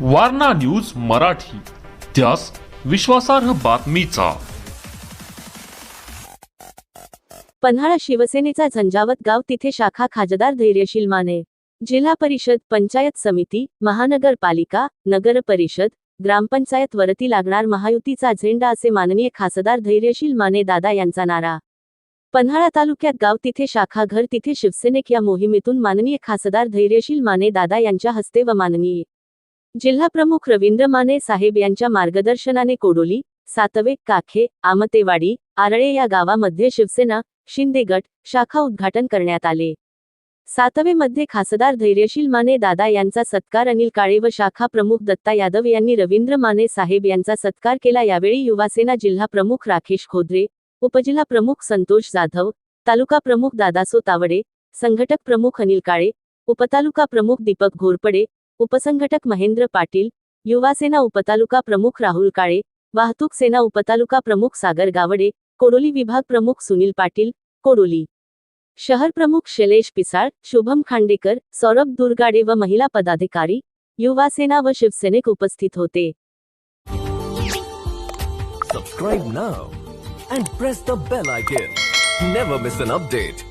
Warna news Marathi. त्यास विश्वासार्ह बातमीचा. पन्हाळा शिवसेनेचा झंझावत गाव तिथे शाखा खाजदार धैर्यशील माने. जिल्हा परिषद पंचायत समिती महानगरपालिका नगर परिषद ग्रामपंचायत वरती लागणार महायुतीचा झेंडा असे माननीय खासदार धैर्यशील माने दादा यांचा नारा. पन्हाळा तालुक्यात गाव तिथे शाखा घर तिथे शिवसेनेक या मोहिमेतून माननीय खासदार धैर्यशील माने दादा यांच्या हस्ते व माननीय जिल्हाप्रमुख रवींद्र माने साहेब यांच्या मार्गदर्शनाने कोडोली सातवे काखे आमतेवाडी आरळे या गावामध्ये शिवसेना शिंदे गट शाखा उद्घाटन करण्यात आले. सातवेमध्ये खासदार धैर्यशील माने दादा यांचा सत्कार अनिल काळे व शाखा प्रमुख दत्ता यादव यांनी रवींद्र माने साहेब यांचा सत्कार केला. यावेळी युवासेना जिल्हा प्रमुख राकेश खोदरे उपजिल्हा प्रमुख संतोष जाधव तालुका प्रमुख दादासो तावडे संघटक प्रमुख अनिल काळे उपतालुका प्रमुख दीपक घोरपडे उपसंघटक महेंद्र पाटील युवासेना उपतालुका प्रमुख राहुल काळे, वाहतूक सेना उपतालुका प्रमुख सागर गावडे, कोडोली विभाग प्रमुख सुनील पाटील, कोडोली शहर प्रमुख शैलेश पिसाळ, शुभम खांडेकर, सौरभ दुर्गाडे व महिला पदाधिकारी युवासेना व शिवसेनेक उपस्थित होते Subscribe now and press the bell icon. Never miss an update.